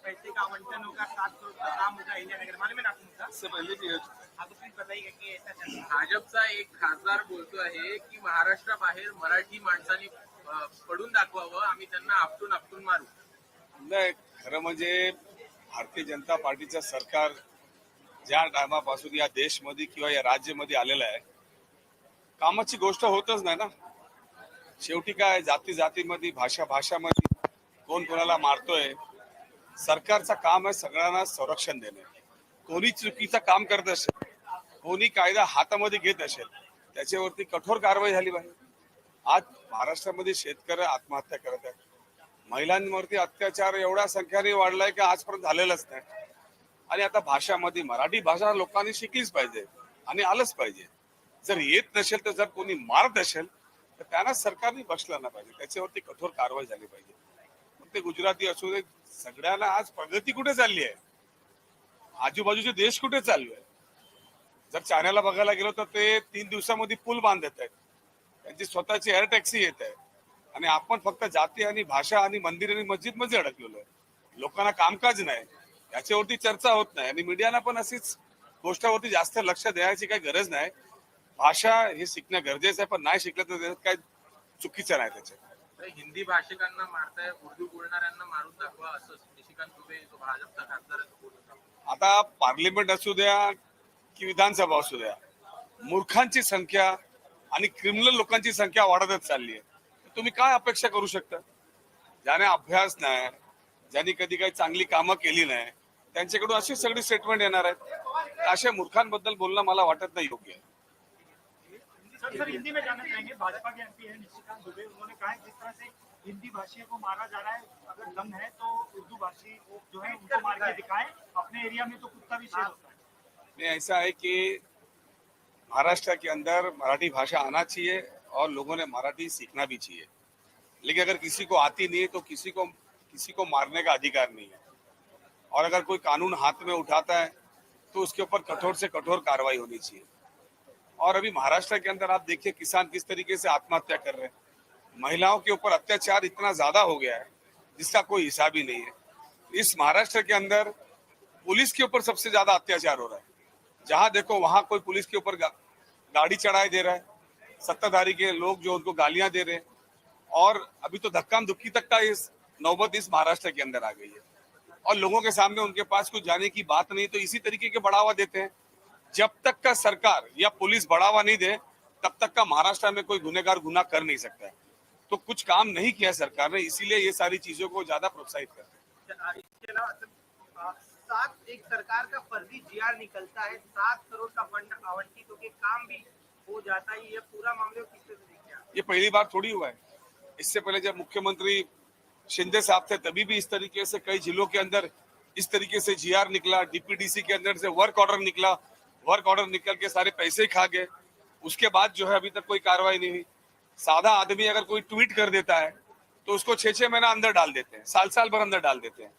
पैसे का आवंटन होगा सात करोड़ का काम होगा इंडिया नगर मालूम है ना आपको मुद्दा? इससे पहले भी आपको प्लीज बताइए कि ऐसा चल रहा है भाजपचा एक खासदार बोलतो आहे की महाराष्ट्राबाहेर मराठी माणसांनी पडून दाखवावं आम्ही त्यांना आपटून आपटून मारू नाही खरं म्हणजे भारतीय जनता पार्टीचं सरकार ज्या टायमापासून या देशमध्ये किंवा या राज्यामध्ये आलेलं आहे कामाची गोष्ट होतच नाही ना. शेवटी काय जाती जातीमध्ये भाषा भाषामध्ये कोण कोणाला मारतोय? सरकारचं काम आहे सगळ्यांना संरक्षण देणे. कोणी चुकीचं काम करत असेल कोणी कायदा हातामध्ये घेत असेल त्याच्यावरती कठोर कारवाई झाली पाहिजे. आज महाराष्ट्रामध्ये शेतकरी आत्महत्या करत आहेत. महिलांवरती अत्याचार एवढ्या संख्येने वाढलाय की आजपर्यंत झालेलाच नाही. आणि आता भाषामध्ये मराठी भाषा लोकांनी शिकलीच पाहिजे आणि आलंच पाहिजे. जर येत नसेल तर जर कोणी मारत असेल तर त्यांना सरकारने बसला ना पाहिजे. त्याच्यावरती कठोर कारवाई झाली पाहिजे. मग ते गुजराती असू दे सगळ्यांना आज प्रगती कुठे चालली आहे? आजूबाजूचे देश कुठे चालू आहे? जर चायनाला बघायला गेलो तर ते तीन दिवसामध्ये पूल बांधत आहेत. त्यांची स्वतःची एअर टॅक्सी येत आहे. आणि आपण फक्त जाती आणि भाषा आणि मंदिर आणि मस्जिदमध्ये अडकलेलो आहे. लोकांना कामकाज नाही. याच्यावरती चर्चा होत नाही. आणि मीडियाला पण अशीच गोष्टावरती जास्त लक्ष द्यायची काही गरज नाही. भाषा हे शिकणं गरजेचं आहे पण नाही शिकलं तर त्याच्यात काय चुकीचं नाही त्याच्यात. तर हिंदी भाषिकांना मारताय उर्दू बोलणाऱ्यांना मारून दाखवा असं. निशिकांत दुबे भाजपचा खासदार. आता पार्लिमेंट असू द्या की विधानसभा असू द्या मूर्खांची संख्या आणि क्रिमिनल लोकांची संख्या वाढतच चालली आहे. तुम्ही काय अपेक्षा करू शकता? ज्याने अभ्यास नाही ज्यांनी कधी काही चांगली कामं केली नाही त्यांच्याकडून अशी सगळी स्टेटमेंट येणार आहेत. अशा मूर्खांबद्दल बोलणं मला वाटत नाही योग्य आहे. सर सर, हिंदी में चाहेंगे। भाजपा के एमपी है, निशिकांत दुबे। उन्होंने कहा है जिस तरह से हिंदी भाषी को मारा जा रहा है। अगर दम है तो उर्दू भाषी जो है उनको मार के दिखाए। अपने एरिया में तो कुत्ता भी होता है। ऐसा है कि महाराष्ट्र के अंदर मराठी भाषा आना चाहिए और लोगों ने मराठी सीखना भी चाहिए। लेकिन अगर किसी को आती नहीं है तो किसी को किसी को मारने का अधिकार नहीं है। और अगर कोई कानून हाथ में उठाता है तो उसके ऊपर कठोर से कठोर कार्रवाई होनी चाहिए। और अभी महाराष्ट्र के अंदर आप देखिए किसान किस तरीके से आत्महत्या कर रहे हैं। महिलाओं के ऊपर अत्याचार इतना ज़्यादा हो गया है, जिसका कोई हिसाब ही नहीं है। इस महाराष्ट्र के अंदर पुलिस के ऊपर सबसे ज़्यादा अत्याचार हो रहा है। जहाँ देखो, वहाँ कोई पुलिस के ऊपर गाड़ी चढ़ाए दे रहा है, सत्ताधारी के लोग जो उनको गालियाँ दे रहे हैं। और अभी तो धक्का दुक्की तक का इस नौबत इस महाराष्ट्र के अंदर आ गई है। और लोगों के सामने उनके पास कुछ जाने की बात नहीं तो इसी तरीके के बढ़ावा देते हैं। जब तक का सरकार या पुलिस बढ़ावा नहीं दे तब तक का महाराष्ट्र में कोई गुनेगार गुना कर नहीं सकता है। तो कुछ काम नहीं किया सरकार ने इसीलिए ये सारी चीज़ों को ज़्यादा प्रोत्साहित करते हैं। इसके सात एक सरकार का फर्जी जीआर निकलता है सात करोड़ का फंड आवंटित होकर काम भी हो जाता है ये पूरा मामले को किस तरह से देखते आप? ये पहली बार थोड़ी हुआ है। इससे पहले जब मुख्यमंत्री शिंदे साहब थे तभी भी इस तरीके से कई जिलों के अंदर इस तरीके से जीआर निकला डीपीडीसी के अंदर से वर्क ऑर्डर निकला वर्क ऑर्डर निकल के सारे पैसे ही खा गए। उसके बाद जो है अभी तक कोई कार्रवाई नहीं हुई। सादा आदमी अगर कोई ट्वीट कर देता है तो उसको छह छह महीना अंदर डाल देते हैं साल साल भर अंदर डाल देते हैं।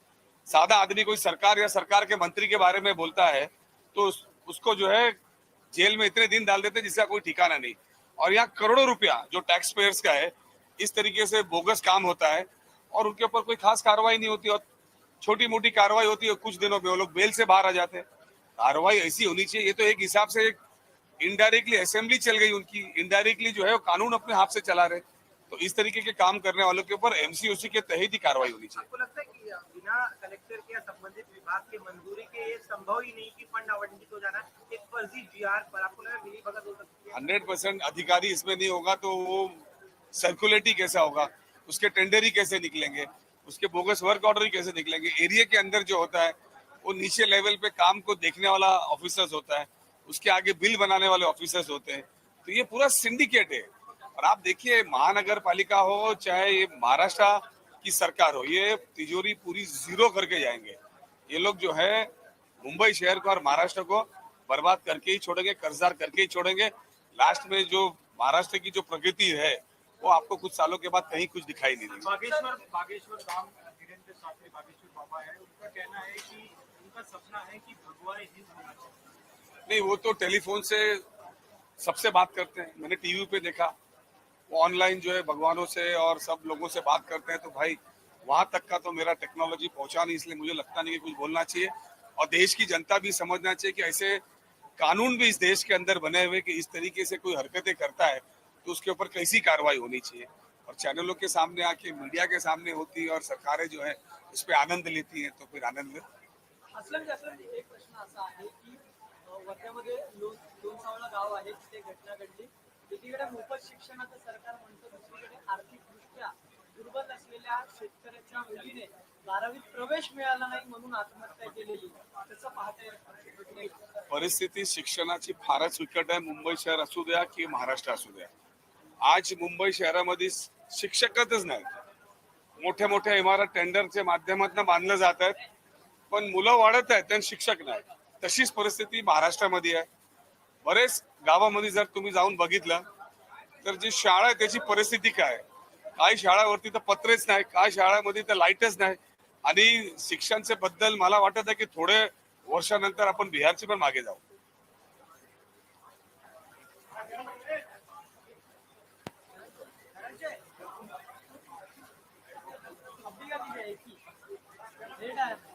सादा आदमी कोई सरकार या सरकार के मंत्री के बारे में बोलता है तो उस, उसको जो है जेल में इतने दिन डाल देते हैं जिसका कोई ठिकाना नहीं। और यहाँ करोड़ों रुपया जो टैक्स पेयर्स का है इस तरीके से बोगस काम होता है और उनके ऊपर कोई खास कार्रवाई नहीं होती और छोटी मोटी कार्रवाई होती है कुछ दिनों में वो लोग बेल से बाहर आ जाते हैं। कार्रवाई ऐसी होनी चाहिए। ये तो एक हिसाब से एक इनडायरेक्टली असेंबली चल गई उनकी। इनडायरेक्टली जो है वो कानून अपने हाथ से चला रहे। तो इस तरीके के काम करने वालों के ऊपर एमसीओसी के तहत ही कार्रवाई होनी चाहिए। आपको लगता है कि बिना कलेक्टर के या संबंधित विभाग के मंजूरी के ये संभव ही नहीं कि फंड आवंटित हो जाना एक फर्जी जीआर पर? आपको लगा मिली भगत हो सकती है? हंड्रेड परसेंट अधिकारी इसमें नहीं होगा तो वो सर्कुलेट ही कैसा होगा? उसके टेंडर ही कैसे निकलेंगे? उसके बोगस वर्क ऑर्डर ही कैसे निकलेंगे? एरिया के अंदर जो होता है वो नीचे लेवल पे काम को देखने वाला ऑफिसर्स होता है, उसके आगे बिल बनाने वाले ऑफिसर्स होते हैं। तो ये पूरा सिंडिकेट है। और आप देखिए महानगर पालिका हो, चाहे ये महाराष्ट्र की सरकार हो, ये तिजोरी पूरी ज़ीरो करके जाएँगे। ये लोग जो है, मुंबई शहर को और महाराष्ट्र को बर्बाद करके ही छोड़ेंगे, कर्जदार करके ही छोड़ेंगे। लास्ट में जो महाराष्ट्र की जो प्रगति है, वो आपको कुछ सालों के बाद कहीं कुछ दिखाई नहीं देगी। धीरेन्द्र शास्त्री बागेश्वर बाबा है उनका कहना है कि, उनका सपना है कि भगवान हिंद होना चाहिए। नहीं, वो तो टेलीफोन से सबसे बात करते हैं। मैंने टीवी पे देखा ऑनलाइन जो है भगवानों से और सब लोगों से बात करते हैं तो भाई, वहाँ तक का तो मेरा टेक्नोलॉजी पहुँचा नहीं, इसलिए मुझे लगता नहीं कि कुछ बोलना चाहिए। और देश की जनता भी समझना चाहिए कि ऐसे कानून भी इस देश के अंदर बने हुए कि इस तरीके से कोई हरकतें करता है तो उसके ऊपर कैसी कार्रवाई होनी चाहिए? और चैनलों के सामने आके मीडिया के सामने होती है और सरकारें जो है इस पे आनंद लेती हैं तो फिर आनंद ले। असलम असलम एक प्रश्न असा आहे की वर्ध्यामध्ये लोण लोणसावळा गाव आहे तिथे घटना घडली. एकीकडे मोफत शिक्षणाचं सरकार म्हणतं दुसरीकडे आर्थिकदृष्ट्या दुर्बल असलेल्या शेतकऱ्याच्या मुलीने बारावीत प्रवेश मिळाला नाही म्हणून आत्महत्या केलेली. कसं पाहता परिस्थिती शिक्षणाची फारच विकट आहे. मुंबई शहर असू द्या की महाराष्ट्र असू द्या. आज मुंबई शहरामध्ये शिक्षकच नाही मोठ्या मोठ्या इमारत टेंडरच्या माध्यमातून बांधल्या जात आहेत. पण मुलं वाढत आहेत आणि शिक्षक नाही तशीच परिस्थिती महाराष्ट्रामध्ये आहे. बरेच गावामध्ये जर तुम्ही जाऊन बघितलं तर जी शाळा आहे त्याची परिस्थिती काय? आहे? काही शाळावरती तर पत्रेच नाही काही शाळामध्ये तर लाईटच नाही. आणि शिक्षणचे बद्दल मला वाटत आहे की थोडे वर्षानंतर आपण बिहारचे पण मागे जाऊ. ठीक है